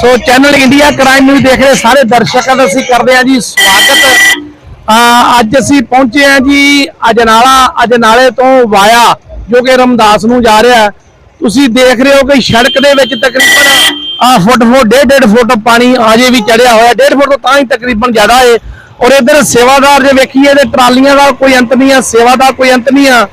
So channel India crime news ਦੇਖ ਰਹੇ ਸਾਰੇ ਦਰਸ਼ਕਾਂ ਦਾ ਅਸੀਂ ਕਰਦੇ ਹਾਂ ਜੀ ਸਵਾਗਤ। ਅੱਜ ਅਸੀਂ ਪਹੁੰਚੇ ਹਾਂ ਜੀ ਅਜਨਾਲਾ, ਅਜਨਾਲੇ ਤੋਂ ਵਾਇਆ, ਜੋ ਕਿ ਰਮਦਾਸ ਨੂੰ ਜਾ ਰਿਹਾ। ਤੁਸੀਂ ਦੇਖ ਰਹੇ ਹੋ ਕਿ ਸੜਕ ਦੇ ਵਿੱਚ ਤਕਰੀਬਨ ਆ ਫੁੱਟ ਫੁੱਟ ਡੇਢ ਡੇਢ ਫੁੱਟ ਪਾਣੀ ਅਜੇ ਵੀ ਚੜਿਆ ਹੋਇਆ। ਡੇਢ ਫੁੱਟ ਤੋਂ ਤਾਂ ਹੀ ਤਕਰੀਬਨ ਜ਼ਿਆਦਾ ਏ। ਔਰ ਇਧਰ ਸੇਵਾਦਾਰ ਜੇ ਵੇਖੀਏ ਤੇ ਟਰਾਲੀਆਂ ਦਾ ਕੋਈ ਅੰਤ ਨਹੀਂ ਆ ਸੇਵਾ ਦਾ ਕੋਈ ਅੰਤ ਨਹੀਂ ਆ।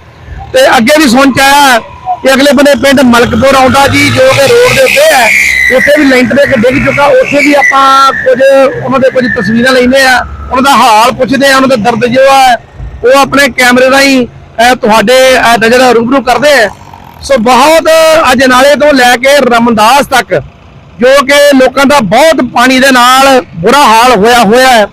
ਤੇ ਅੱਗੇ ਵੀ ਸੁਣ ਚ ਆਇਆ ਹੈ ਕਿ ਅਗਲੇ ਬੰਦੇ ਪਿੰਡ ਮਲਕਪੁਰ ਆਉਂਦਾ ਜੀ ਜੋ ਕਿ ਰੋਡ ਦੇ ਉੱਤੇ ਹੈ। ਉੱਥੇ ਵੀ ਲੈਂਟਰ ਇੱਕ ਡਿੱਗ ਚੁੱਕਾ। ਉੱਥੇ ਵੀ ਆਪਾਂ ਕੁਝ ਉਹਨਾਂ ਦੇ ਕੁਝ ਤਸਵੀਰਾਂ ਲੈਂਦੇ ਆ ਉਹਨਾਂ ਦਾ ਹਾਲ ਪੁੱਛਦੇ ਆ ਉਹਨਾਂ ਦਾ ਦਰਦ ਜੋ ਹੈ ਉਹ ਆਪਣੇ ਕੈਮਰੇ ਰਾਹੀਂ ਤੁਹਾਡੇ ਅਹ, ਨਜ਼ਰ ਰੂਬਰੂ ਕਰਦੇ ਆ ਸੋ ਬਹੁਤ ਅੱਜ ਨਾਲੇ ਤੋਂ ਲੈ ਕੇ ਰਮਦਾਸ ਤੱਕ ਜੋ ਕਿ ਲੋਕਾਂ ਦਾ ਬਹੁਤ ਪਾਣੀ ਦੇ ਨਾਲ ਬੁਰਾ ਹਾਲ ਹੋਇਆ ਹੋਇਆ ਹੈ।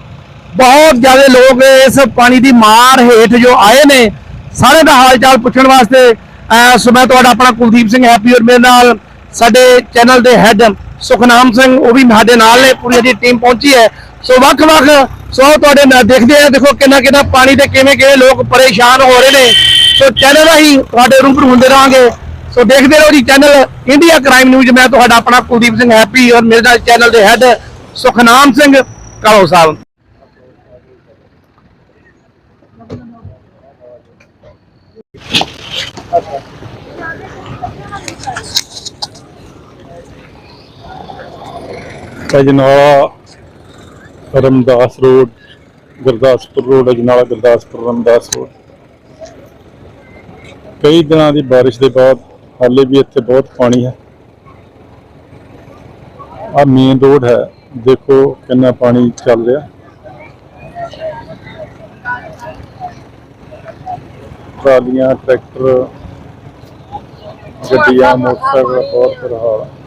ਬਹੁਤ ਜ਼ਿਆਦਾ ਲੋਕ ਇਸ ਪਾਣੀ ਦੀ ਮਾਰ ਹੇਠ ਜੋ ਆਏ ਨੇ ਸਾਰੇ ਦਾ ਹਾਲ ਚਾਲ ਪੁੱਛਣ ਵਾਸਤੇ ਅਹ ਸੋ ਮੈਂ ਤੁਹਾਡਾ ਆਪਣਾ ਕੁਲਦੀਪ ਸਿੰਘ ਹੈਪੀ ਔਰ ਮੇਰੇ ਨਾਲ ਸਾਡੇ ਚੈਨਲ ਦੇ ਹੈਡ ਸੁਖਨਾਮ ਸਿੰਘ, ਉਹ ਵੀ ਸਾਡੇ ਨਾਲ ਨੇ, ਪੂਰੀ ਦੀ ਟੀਮ ਪਹੁੰਚੀ ਹੈ। ਸੋ ਵੱਖ-ਵੱਖ ਸੋ ਤੁਹਾਡੇ ਨਾਲ ਦੇਖਦੇ ਆ ਦੇਖੋ ਕਿੰਨਾ ਕਿੰਨਾ ਪਾਣੀ ਤੇ ਕਿਵੇਂ ਕਿਵੇਂ ਲੋਕ ਪਰੇਸ਼ਾਨ ਹੋ ਰਹੇ ਨੇ। ਸੋ ਚੈਨਲ ਰਾਹੀਂ ਤੁਹਾਡੇ ਰੂਬਰੂ ਹੁੰਦੇ ਰਹਾਂਗੇ। ਸੋ ਦੇਖਦੇ ਰਹੋ ਜੀ ਚੈਨਲ ਇੰਡੀਆ ਕ੍ਰਾਈਮ ਨਿਊਜ਼, ਮੈਂ ਤੁਹਾਡਾ ਆਪਣਾ ਕੁਲਦੀਪ ਸਿੰਘ ਹੈਪੀ ਔਰ ਮੇਰੇ ਨਾਲ ਚੈਨਲ ਦੇ head Sukhnam Singh Kalo Sahib. Ajnala Ramdas road, Gurdaspur road Ajnala Gurdaspur, Ramdas road. ਕਈ ਦਿਨਾਂ ਦੀ ਬਾਰਿਸ਼ ਦੇ ਬਾਅਦ ਹਾਲੇ ਵੀ ਇੱਥੇ ਬਹੁਤ ਪਾਣੀ ਹੈ। ਆ ਮੇਨ ਰੋਡ ਹੈ। ਦੇਖੋ ਕਿੰਨਾ ਪਾਣੀ ਚੱਲ ਰਿਹਾ। ਟਰਾਲੀਆਂ, ਟਰੈਕਟਰ ਗੱਡੀਆਂ ਮੋਟਰਸਾਈਕਲ ਬਹੁਤ ਬੁਰਾ ਹਾਲ। ਹੈ